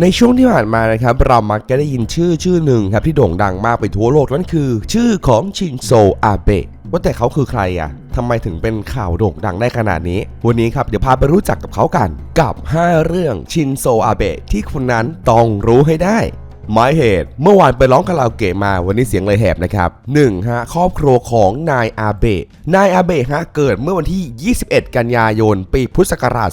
ในช่วงที่ผ่านมานะครับเรามักจะได้ยินชื่อชื่อหนึ่งครับที่โด่งดังมากไปทั่วโลกนั่นคือ ชื่อของชินโซอาเบะว่าแต่เขาคือใครอะทำไมถึงเป็นข่าวโด่งดังได้ขนาดนี้ วันนี้ครับเดี๋ยวพาไปรู้จักกับเขากัน กับ 5 เรื่องชินโซอาเบะที่คุณนั้นต้องรู้ให้ได้หมายเหตุ เมื่อวานไปร้องคาราโอเกะมาวันนี้เสียงเลยแหบนะครับ 1. ฮะครอบครัวของนายอาเบะนายอาเบะฮะเกิดเมื่อวันที่ 21 กันยายน ปีพุทธศักราช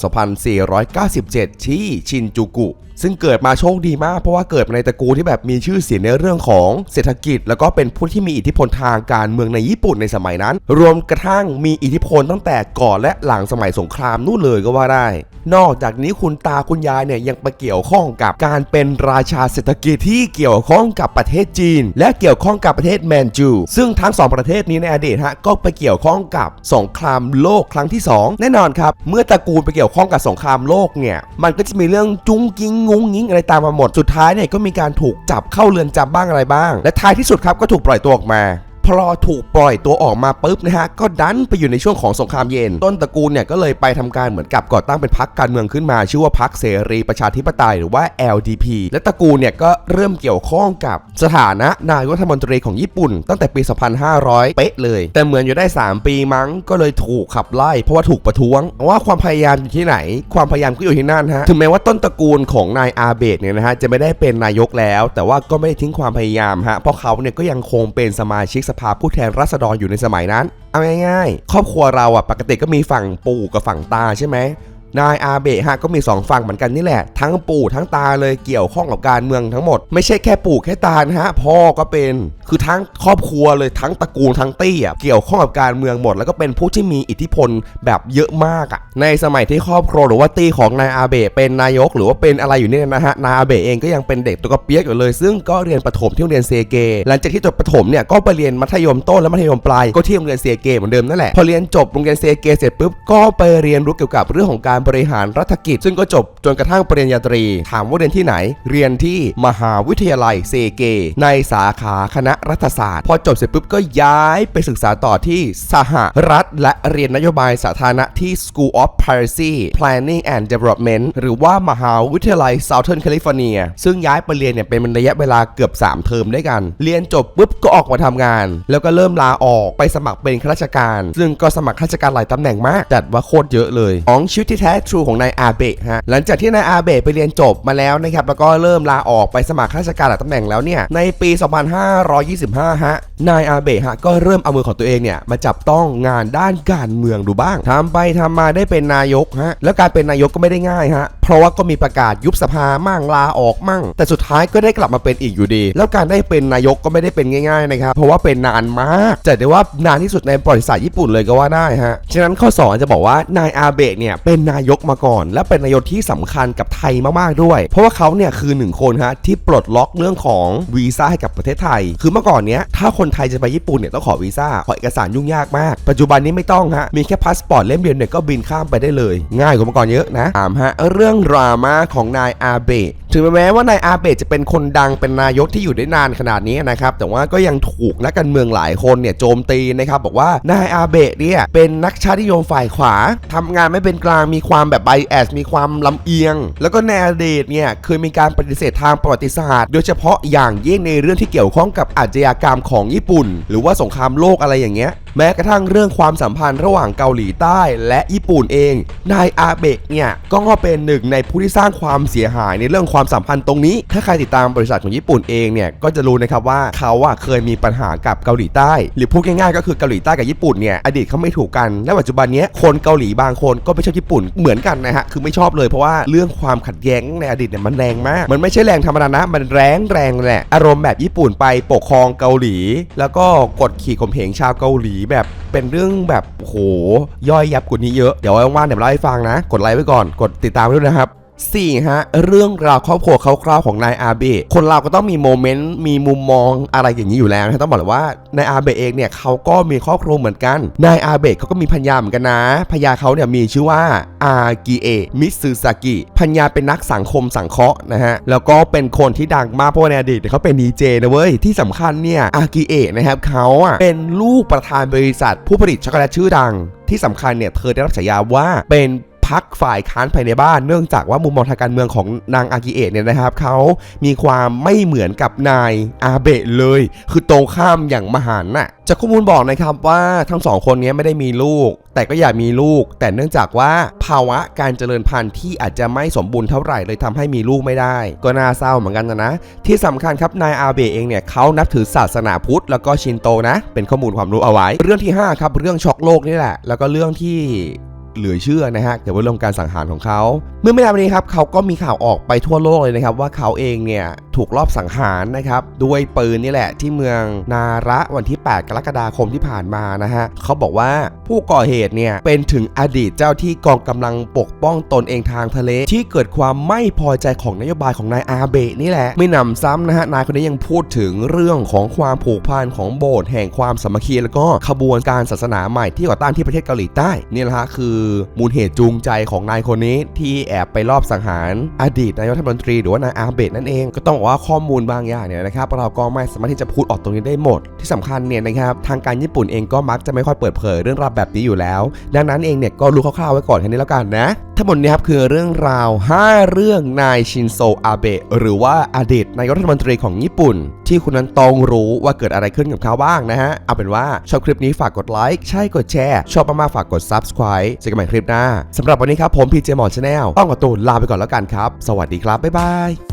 2497 ที่ชินจูกุ ซึ่งเกิดมาโชคดีมากเพราะว่าเกิดมาในตระกูลที่แบบมีชื่อเสียงในเรื่องของเศรษฐกิจ แล้วก็เป็นผู้ที่มีอิทธิพลทางการเมืองในญี่ปุ่นในสมัยนั้น รวมกระทั่งมีอิทธิพลตั้งแต่ก่อนและหลังสมัยสงครามนู่นเลยก็ว่าได้ นอกจากนี้คุณตาคุณยายเนี่ยยังไปเกี่ยวข้องกับการเป็นราชาเศรษฐกิจที่เกี่ยวข้องกับประเทศจีน และเกี่ยวข้องกับประเทศแมนจู ซึ่งทั้งสองประเทศนี้ในอดีตฮะก็ไปเกี่ยวข้องกับสงครามโลกครั้งที่ 2 แน่นอนครับ เมื่อตระกูลไปเกี่ยวข้องกับสงครามโลกเนี่ยมันก็จะมีเรื่องจุ้งกิ้งงุ้งงิ้งอะไรตามมาหมด สุดท้ายเนี่ยก็มีการถูกจับเข้าเรือนจำบ้างอะไรบ้าง และท้ายที่สุดครับก็ถูกปล่อยตัวออกมา พอถูกปล่อยตัวออกมาปุ๊บนะฮะก็ดันไปอยู่ในช่วงของสงครามเย็น ต้นตระกูลเนี่ยก็เลยไปทำการเหมือนกับก่อตั้งเป็นพรรคการเมืองขึ้นมา ชื่อว่าพรรคเสรีประชาธิปไตยหรือว่า LDP และตระกูลเนี่ยก็เริ่มเกี่ยวข้องกับสถานะนายกรัฐมนตรีของญี่ปุ่น ตั้งแต่ปี 2500 เป๊ะเลย แต่เหมือนอยู่ได้ 3 ปีมั้งก็เลยถูกขับไล่ เพราะว่าถูกประท้วง ว่าความพยายามอยู่ที่ไหน ความพยายามก็อยู่ที่นั่นฮะถึงแม้ว่าต้นตระกูลของนายอาเบะเนี่ยนะฮะจะไม่ได้เป็นนายกแล้ว แต่ว่าก็ไม่ได้ทิ้งความพยายามฮะเพราะเขาเนี่ยก็ยังคงเป็นสมาชิกสภาผู้แทนราษฎรอยู่ในสมัยนั้น เอาง่ายๆ ครอบครัวเราอะปกติก็มีฝั่งปู่กับฝั่งตาใช่ไหมนายอาเบะฮะก็มี 2 ฝั่งเหมือนกันนี่แหละ ทั้งปู่ทั้งตาเลยเกี่ยวข้องกับการเมืองทั้งหมด ไม่ใช่แค่ปู่แค่ตานะฮะพ่อก็เป็นคือทั้งครอบครัวเลยทั้งตระกูลทั้งตี้อะเกี่ยวข้องกับการเมืองหมด แล้วก็เป็นผู้ที่มีอิทธิพลแบบเยอะมากอะ ในสมัยที่ครอบครัวหรือว่าตี้ของนายอาเบะเป็นนายกหรือว่าเป็นอะไรอยู่เนี่ยนะฮะนายอาเบะเองก็ยังเป็นเด็กตัวกระเปียกอยู่เลย ซึ่งก็เรียนประถมที่โรงเรียนเซเกหลังจากที่จบประถมเนี่ยก็ไปเรียนมัธยมต้นและมัธยมปลายก็ที่โรงเรียนเซเกเหมือนเดิมนั่นแหละพอเรียนจบโรงเรียนเซเกเสร็จปุ๊บก็ไปเรียนรู้เกี่ยวกับเรื่องของการบริหารรัฐกิจ ซึ่งก็จบจนกระทั่งปริญญาตรี ถามว่าเรียนที่ไหน เรียนที่มหาวิทยาลัยเซเกในสาขาคณะรัฐศาสตร์ พอจบเสร็จปุ๊บก็ย้ายไปศึกษาต่อที่สหรัฐ และเรียนนโยบายสาธารณะที่ School of Policy Planning and Development หรือว่ามหาวิทยาลัย Southern California ซึ่งย้ายไปเรียนเนี่ยเป็นระยะเวลาเกือบ 3 เทอมด้วยกัน เรียนจบปุ๊บก็ออกมาทำงาน แล้วก็เริ่มลาออกไปสมัครเป็นข้าราชการ ซึ่งก็สมัครข้าราชการหลายตำแหน่งมากจัดว่าโคตรเยอะเลยของชีวิตที่แท้ทรูของนายอาเบะฮะหลังจากที่นายอาเบะไปเรียนจบมาแล้วนะครับแล้วก็เริ่มลาออกไปสมัครข้าราชการหลายตำแหน่งแล้วเนี่ยในปี 2525 ฮะนายอาเบะฮะก็เริ่มเอามือของตัวเองเนี่ยมาจับต้องงานด้านการเมืองดูบ้างทำไปทำมาได้เป็นนายกฮะแล้วการเป็นนายกก็ไม่ได้ง่ายฮะเพราะว่าก็มีประกาศยุบสภามั่งลาออกมั่ง แต่สุดท้ายก็ได้กลับมาเป็นอีกอยู่ดี แล้วการได้เป็นนายกก็ไม่ได้เป็นง่ายๆนะครับเพราะว่าเป็นนานมากจะได้ว่านานที่สุดในประวัติศาสตร์ญี่ปุ่นเลยก็ว่าได้ฮะฉะนั้นข้อสองจะบอกว่านายอาเบะเนี่ยเป็นนายกมาก่อน และเป็นนายกที่สำคัญกับไทยมากๆด้วย เพราะว่าเขาเนี่ยคือหนึ่งคนฮะที่ปลดล็อกเรื่องของวีซ่าให้กับประเทศไทย คือเมื่อก่อนเนี้ยถ้าคนไทยจะไปญี่ปุ่นเนี่ยต้องขอวีซ่าขอเอกสารยุ่งยากมาก ปัจจุบันนี้ไม่ต้องฮะมีแค่พาสปอร์ตเล่มเดียวเนี่ยก็บินข้ามไปได้เลย ง่ายกว่าเมื่อก่อนเยอะนะถามฮะเรื่องดราม่าของนายอาเบะถึงแม้ว่านายอาเบะจะเป็นคนดังเป็นนายกที่อยู่ได้นานขนาดนี้นะครับแต่ว่าก็ยังถูกนักการเมืองหลายคนเนี่ยโจมตีนะครับบอกว่านายอาเบะเนี่ยเป็นนักชาตินิยมฝ่ายขวาทำงานไม่เป็นกลางมีความแบบไบแอสมีความลำเอียง แล้วก็ในอดีตเนี่ยเคยมีการปฏิเสธทางประวัติศาสตร์ โดยเฉพาะอย่างยิ่งในเรื่องที่เกี่ยวข้องกับอาชญากรรมของญี่ปุ่น หรือว่าสงครามโลกอะไรอย่างเงี้ย แม้กระทั่งเรื่องความสัมพันธ์ระหว่างเกาหลีใต้และญี่ปุ่นเอง นายอาเบะเนี่ยก็เป็นหนึ่งในผู้ที่สร้างความเสียหายในเรื่องความสัมพันธ์ตรงนี้ ถ้าใครติดตามบริษัทของญี่ปุ่นเองเนี่ยก็จะรู้นะครับว่าเขาอะเคยมีปัญหากับเกาหลีใต้ หรือพูดง่ายๆก็คือเกาหลีใต้กับญี่ปุ่นเนี่ยอดีตเขาไม่ถูกกันและปัจจุบันนี้คนเกาหลีบางคนก็ไม่ชอบญี่ปุ่นเหมือนกันนะฮะคือไม่ชอบเลยเพราะว่าเรื่องความขัดแย้งในอดีตเนี่ยมันแรงมากมันไม่ใช่แรงธรรมดานะมันแรงแรงแหละอารมณ์แบบญี่ปุ่นไปปกครองเกาหลี แล้วก็กดขี่ข่มเหงชาวเกาหลีแบบเป็นเรื่องแบบโหย่อยยับกว่านี้เยอะ เดี๋ยวว่างๆเดี๋ยวเล่าให้ฟังนะ กดไลค์ไว้ก่อน กดติดตามไว้ด้วยนะครับ 4. ฮะเรื่องราวครอบครัวคร่าวๆของนายอาเบะคนเราก็ต้องมีโมเมนต์มีมุมมองอะไรอย่างนี้อยู่แล้วนะต้องบอกเลยว่านายอาเบะเองเนี่ยเขาก็มีครอบครัวเหมือนกันนายอาเบะเขาก็มีพัญญาเหมือนกันนะพัญญาเขาเนี่ยมีชื่อว่าอากิเอะมิซึซากิพัญญาเป็นนักสังคมสังเคราะห์นะฮะแล้วก็เป็นคนที่ดังมากเพราะว่าในอดีตเขาเป็นดีเจนะเว้ยที่สำคัญเนี่ยอากิเอะนะครับเขาอะเป็นลูกประธานบริษัทผู้ผลิตช็อกโกแลตชื่อดัง ที่สำคัญเนี่ยเธอได้รับฉายาว่าเป็น พักฝ่ายค้านภายในบ้าน เนื่องจากว่ามุมมองทางการเมืองของนางอากิเอะเนี่ยนะครับเขามีความไม่เหมือนกับนายอาเบะเลย คือตรงข้ามอย่างมหันน่ะจากข้อมูลบอกนะครับว่าทั้งสองคนนี้ไม่ได้มีลูก แต่ก็อยากมีลูก แต่เนื่องจากว่าภาวะการเจริญพันธุ์ที่อาจจะไม่สมบูรณ์เท่าไหร่เลยทำให้มีลูกไม่ได้ ก็น่าเศร้าเหมือนกันนะนะที่สำคัญครับนายอาเบะเองเนี่ยเขานับถือศาสนาพุทธแล้วก็ชินโตนะ เป็นข้อมูลความรู้เอาไว้ เรื่องที่ห้าครับเรื่องช็อกโลกนี่แหละ แล้วก็เรื่องที่ เหลือเชื่อนะฮะเกี่ยวกับเรื่องการสังหารของเขา เมื่อไม่นานมานี้ครับเขาก็มีข่าวออกไปทั่วโลกเลยนะครับ ว่าเขาเองเนี่ยถูกลอบสังหารนะครับด้วยปืนนี่แหละที่เมืองนาระวันที่ 8 กรกฎาคมที่ผ่านมานะฮะเขาบอกว่าผู้ก่อเหตุเนี่ยเป็นถึงอดีตเจ้าที่กองกำลังปกป้องตนเองทางทะเล ที่เกิดความไม่พอใจของนโยบายของนายอาเบะนี่แหละ ไม่หนำซ้ำนะฮะนายคนนี้ยังพูดถึงเรื่องของความผูกพันของโบสถ์แห่งความสามัคคีแล้วก็ขบวนการศาสนาใหม่ที่ก่อตั้งที่ประเทศเกาหลีใต้นี่แหละฮะคือมูลเหตุจูงใจของนายคนนี้ที่แอบไปลอบสังหารอดีตนายกรัฐมนตรีหรือว่านายอาเบะนั่นเอง ก็ต้องบอกว่าข้อมูลบางอย่างเนี่ยนะครับเราก็ไม่สามารถที่จะพูดออกตรงนี้ได้หมด ที่สำคัญเนี่ยนะครับทางการญี่ปุ่นเองก็มักจะไม่ค่อยเปิดเผยเรื่องราวแบบนี้อยู่แล้ว ดังนั้นเองเนี่ยก็รู้คร่าวๆไว้ก่อนแค่นี้แล้วกันนะ ทั้งหมดนี้ครับคือเรื่องราว 5 เรื่องนายชินโซอาเบะหรือว่าอดีตนายกรัฐมนตรีของญี่ปุ่น ที่คุณนั้นต้องรู้ว่าเกิดอะไรขึ้นกับเขาบ้างนะฮะ เอาเป็นว่าชอบคลิปนี้ฝากกดไลค์ใช่กดแชร์ ชอบมากๆฝากกด subscribe เจอกันใหม่คลิปหน้าสำหรับวันนี้ครับผมพีเจมอนชาแนลต้องขอตัวลาไปก่อนแล้วกันครับ สวัสดีครับบ๊ายบาย